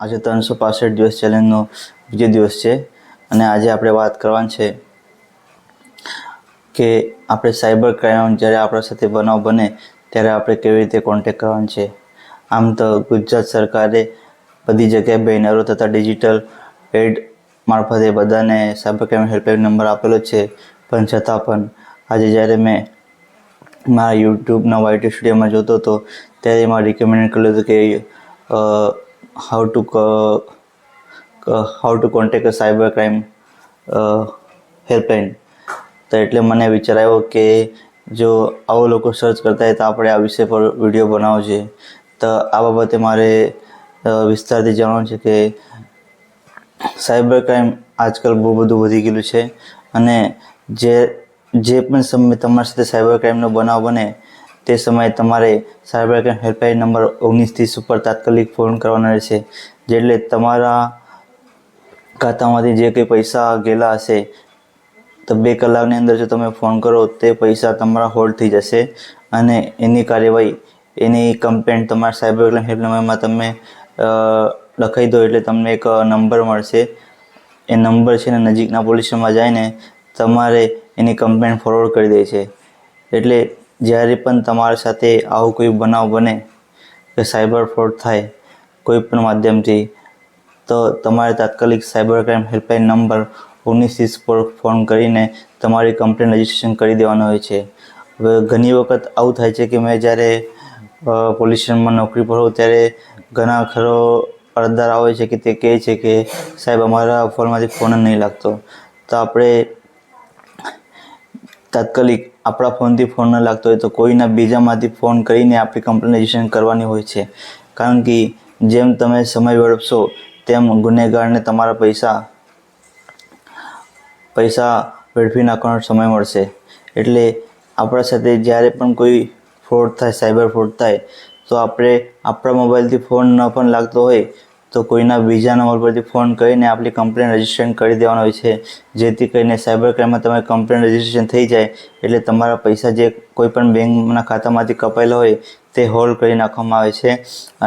આજે ત્રણસો પાસઠ દિવસ ચેલેન્જનો બીજો દિવસ છે અને આજે આપણે વાત કરવાની છે કે આપણે સાયબર ક્રાઇમ જ્યારે આપણા સાથે બનાવ બને ત્યારે આપણે કેવી રીતે કોન્ટેક કરવાનો છે. આમ તો ગુજરાત સરકારે બધી જગ્યાએ બેનરો તથા ડિજિટલ એડ મારફતે બધાને સાયબર ક્રાઇમ હેલ્પલાઇન નંબર આપેલો છે. પણ છતાં પણ આજે જ્યારે મેં મારા યુટ્યુબના વાયટી સ્ટુડિયોમાં જોતો હતો ત્યારે એમાં રિકમેન્ડ કર્યું હતું કે how to how to contact a cyber crime helpline તો એટલે મને વિચાર આવ્યો કે જો આવો લોકો સર્ચ કરતા હોય તો આપણે આ વિષય પર વીડિયો બનાવવો છે તો આ બાબતે મારે વિસ્તારથી જાણવું છે કે સાયબર ક્રાઇમ આજકાલ બહુ બધું વધી ગયેલું છે અને જે જે પણ સમય તમારી સાથે સાયબર ક્રાઇમનો બનાવ બને તે સમયે તમારે સાયબર હેલ્પલાઇન નંબર ઓગણીસ ત્રીસ ઉપર તાત્કાલિક ફોન કરવાનો રહેશે, જેટલે તમારા ખાતામાંથી જે કંઈ પૈસા ગયેલા હશે, તો બે કલાકની અંદર જો તમે ફોન કરો, તે પૈસા તમારા હોલ્ડ થઈ જશે અને એની કાર્યવાહી, એની કમ્પ્લેન તમારા સાયબર હેલ્પલાઇનમાં તમે લખાઈ દો એટલે તમને એક નંબર મળશે. એ નંબર છે ને નજીકના પોલીસમાં જઈને તમારે એની કમ્પ્લેન ફોરવર્ડ કરી દે છે. એટલે જ્યારે પણ તમારી સાથે આવું કોઈ બનાવ બને કે સાયબર ફ્રોડ થાય કોઈ પણ માધ્યમથી, તો તમારે તાત્કાલિક સાયબર ક્રાઇમ હેલ્પલાઇન નંબર ઓગણીસ ત્રીસ પર ફોન કરીને તમારી કમ્પ્લેન રજિસ્ટ્રેશન કરી દેવાનું હોય છે. હવે ઘણી વખત આવું થાય છે કે મેં જ્યારે પોલ્યુશનમાં નોકરી પર હોઉં ત્યારે ઘણા ખરો અરજદાર આવે છે કે તે કહે છે કે સાહેબ અમારા ફોનમાંથી ફોન જ નહીં લાગતો. તો આપણે તાત્કાલિક આપણા ફોનથી ફોન ન લાગતો હોય તો કોઈના બીજામાંથી ફોન કરીને આપણી કમ્પ્લેન કરવાની હોય છે. કારણ કે જેમ તમે સમય વળપશો તેમ ગુનેગારને તમારા પૈસા પૈસા વેડફી નાખવાનો સમય મળશે. એટલે આપણા સાથે જ્યારે પણ કોઈ ફ્રોડ થાય સાયબર ફ્રોડ થાય, તો આપણે આપણા મોબાઈલથી ફોન ન પણ લાગતો હોય તો કોઈના બીજા નંબર પરથી ફોન કરીને આપણી કમ્પ્લેન રજિસ્ટ્રેશન કરી દેવાનો હોય છે. જેથી કરીને સાયબર ક્રાઇમમાં તમારી કમ્પ્લેન રજિસ્ટ્રેશન થઈ જાય, એટલે તમારા પૈસા જે કોઈ પણ બેંકના ખાતામાંથી કપાયેલા હોય, તે હોલ્ડ કરી નાખવામાં આવે છે.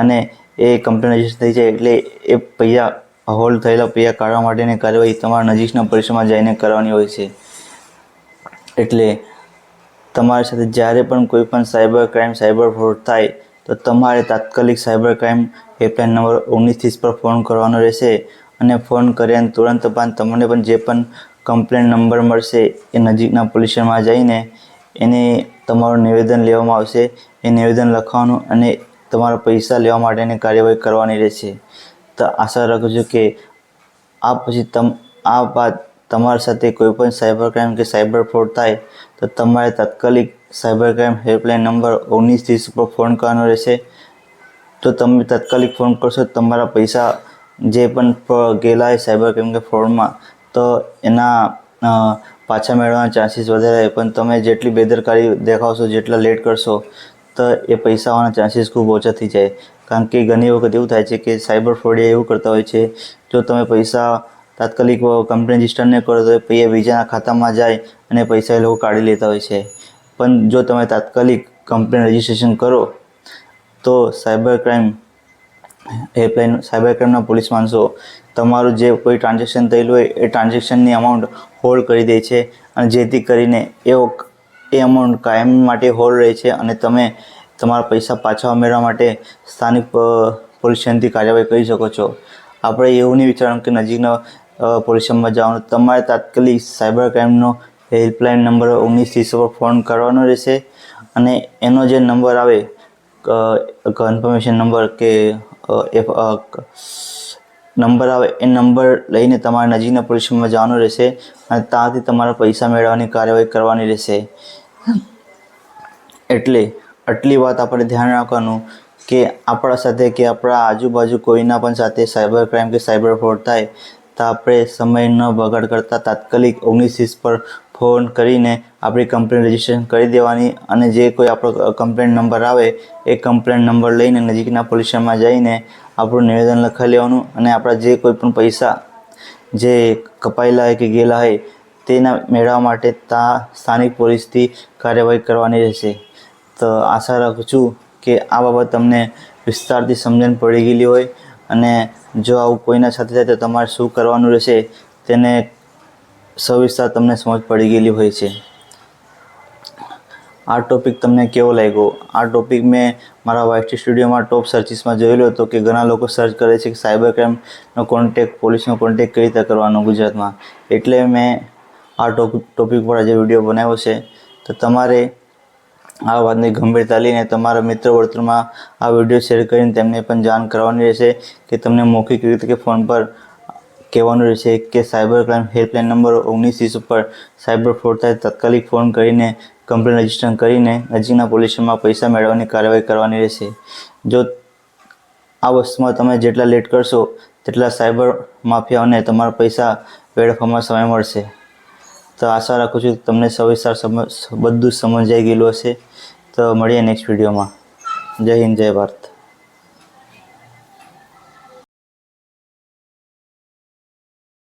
અને એ કમ્પ્લેન રજિસ્ટર થઈ જાય, એટલે એ પૈસા હોલ્ડ થયેલા પૈસા કાઢવા માટેની કાર્યવાહી તમારા નજીકના પરિસરમાં જઈને કરવાની હોય છે. એટલે તમારી સાથે જ્યારે પણ કોઈ પણ સાયબર ક્રાઇમ સાયબર ફ્રોડ થાય તો તમારે તાત્કાલિક સાયબર ક્રાઇમ હેલ્પલાઇન નંબર ઓગણીસ ત્રીસ પર ફોન કરવાનો રહેશે અને ફોન કર્યાને તુરંત બાદ તમને પણ જે પણ કમ્પ્લેન નંબર મળશે એ નજીકના પોલીસ જઈને એને તમારું નિવેદન લેવામાં આવશે. એ નિવેદન લખવાનું અને તમારા પૈસા લેવા માટેની કાર્યવાહી કરવાની રહેશે. તો આશા રાખું છું કે આ પછી તમ, આ બાદ તમારી સાથે કોઈ પણ સાયબર ક્રાઇમ કે સાયબર ફ્રોડ થાય તો તમારે તાત્કાલિક સાયબર ક્રાઇમ હેલ્પલાઇન નંબર ઓગણીસ ત્રીસ ઉપર ફોન કરવાનો રહેશે. તો તમે તાત્કાલિક ફોન કરશો તમારા પૈસા જે પણ ગયેલા હોય સાયબર ક્રાઇમ કે ફ્રોડમાં, તો એના પાછા મેળવવાના ચાન્સીસ વધારે પણ તમે જેટલી બેદરકારી દેખાવશો, જેટલા લેટ કરશો, તો એ પૈસા આવવાના ચાન્સીસ ખૂબ ઓછા થઈ જાય. કારણ કે ઘણી વખત એવું થાય છે કે સાયબર ફ્રોડિયા એવું કરતા હોય છે, જો તમે પૈસા તાત્કાલિક કંપની રજિસ્ટર નહીં કરો તો એ બીજાના ખાતામાં જાય અને પૈસા એ લોકો કાઢી લેતા હોય છે. પણ જો તમે તાત્કાલિક કમ્પ્લેન રજિસ્ટ્રેશન કરો, તો સાયબર ક્રાઇમ હેલ્પલાઇન સાયબર ક્રાઇમના પોલીસ માણસો તમારું જે કોઈ ટ્રાન્ઝેક્શન થયેલું હોય, એ ટ્રાન્ઝેક્શનની અમાઉન્ટ હોલ્ડ કરી દે છે અને જેથી કરીને એ એ અમાઉન્ટ કાયમ માટે હોલ્ડ રહે છે અને તમે તમારા પૈસા પાછા મેળવવા માટે સ્થાનિક પોલીસ સ્ટેશનથી કાર્યવાહી કરી શકો છો. આપણે એવું નહીં વિચારવાનું કે નજીકના પોલીસ સ્ટેશનમાં જવાનું. તમારે તાત્કાલિક સાયબર ક્રાઇમનો હેલ્પલાઇન નંબર ઓગણીસ ત્રીસ પર ફોન કરવાનો રહેશે. અને એનો જે નંબર આવે કન્ફર્મેશન નંબર કે નંબર આવે, એ નંબર લઈને તમારે નજીકના પોલીસમાં જવાનું રહેશે અને ત્યાંથી તમારા પૈસા મેળવવાની કાર્યવાહી કરવાની રહેશે. એટલે આટલી વાત આપણે ધ્યાન રાખવાનું કે આપણા સાથે કે આપણા આજુબાજુ કોઈના પણ સાથે સાયબર ક્રાઇમ કે સાયબર ફ્રોડ થાય, તો આપણે સમય ન બગાડ કરતાં તાત્કાલિક ઓગણીસ પર ફોન કરીને આપણી કમ્પ્લેન રજીસ્ટ્રેશન કરી દેવાની અને જે કોઈ આપણો કમ્પ્લેન નંબર આવે, એ કમ્પ્લેન નંબર લઈને નજીકના પોલીસ સ્ટેશનમાં જઈને આપણું નિવેદન લખાવી લેવાનું અને આપણા જે કોઈ પણ પૈસા જે કપાયેલા હોય કે ગયેલા હોય, તેના મેળવવા માટે ત્યાં સ્થાનિક પોલીસથી કાર્યવાહી કરવાની રહેશે. તો આશા રાખું છું કે આ બાબત તમને વિસ્તારથી સમજણ પડી ગયેલી હોય અને જો આવું કોઈના સાથે થાય તો તમારે શું કરવાનું રહેશે, તેને સવિસ્તાર તમને સમજ પડી ગયેલી હોય છે. આ ટોપિક તમને કેવો લાગ્યો? આ ટોપિક મેં મારા વાયટી સ્ટુડિયોમાં ટોપ સર્ચિસમાં જોયેલો હતો કે ઘણા લોકો સર્ચ કરે છે કે સાયબર ક્રાઇમનો કોન્ટેક પોલીસનો કોન્ટેક કઈ રીતે કરવાનો ગુજરાતમાં. એટલે મેં આ ટોપિક ટોપિક પર આજે વીડિયો બનાવ્યો છે. તો તમારે આ વાતની ગંભીરતા લઈને તમારા મિત્ર વર્તુળમાં આ વીડિયો શેર કરીને તેમને પણ જાણ કરવાની રહેશે કે તમને મૌખિક રીતે કે ફોન પર કહેવાનું રહેશે કે સાયબર ક્રાઇમ હેલ્પલાઇન નંબર ઓગણીસ વીસ ઉપર સાયબર ફ્રોડ થાય તાત્કાલિક ફોન કરીને કમ્પ્લેન રજિસ્ટર કરીને નજીકના પોલીસ પૈસા મેળવવાની કાર્યવાહી કરવાની રહેશે. જો આ વસ્તુમાં તમે જેટલા લેટ કરશો, તેટલા સાયબર માફિયાઓને તમારા પૈસા વેડફવામાં સમય મળશે. તો આશા રાખું છું તમને સવિસ્તાર સમજ, બધું સમજાઈ ગયેલું હશે. તો મળીએ નેક્સ્ટ વિડીયોમાં જય હિન્દ, જય ભારત.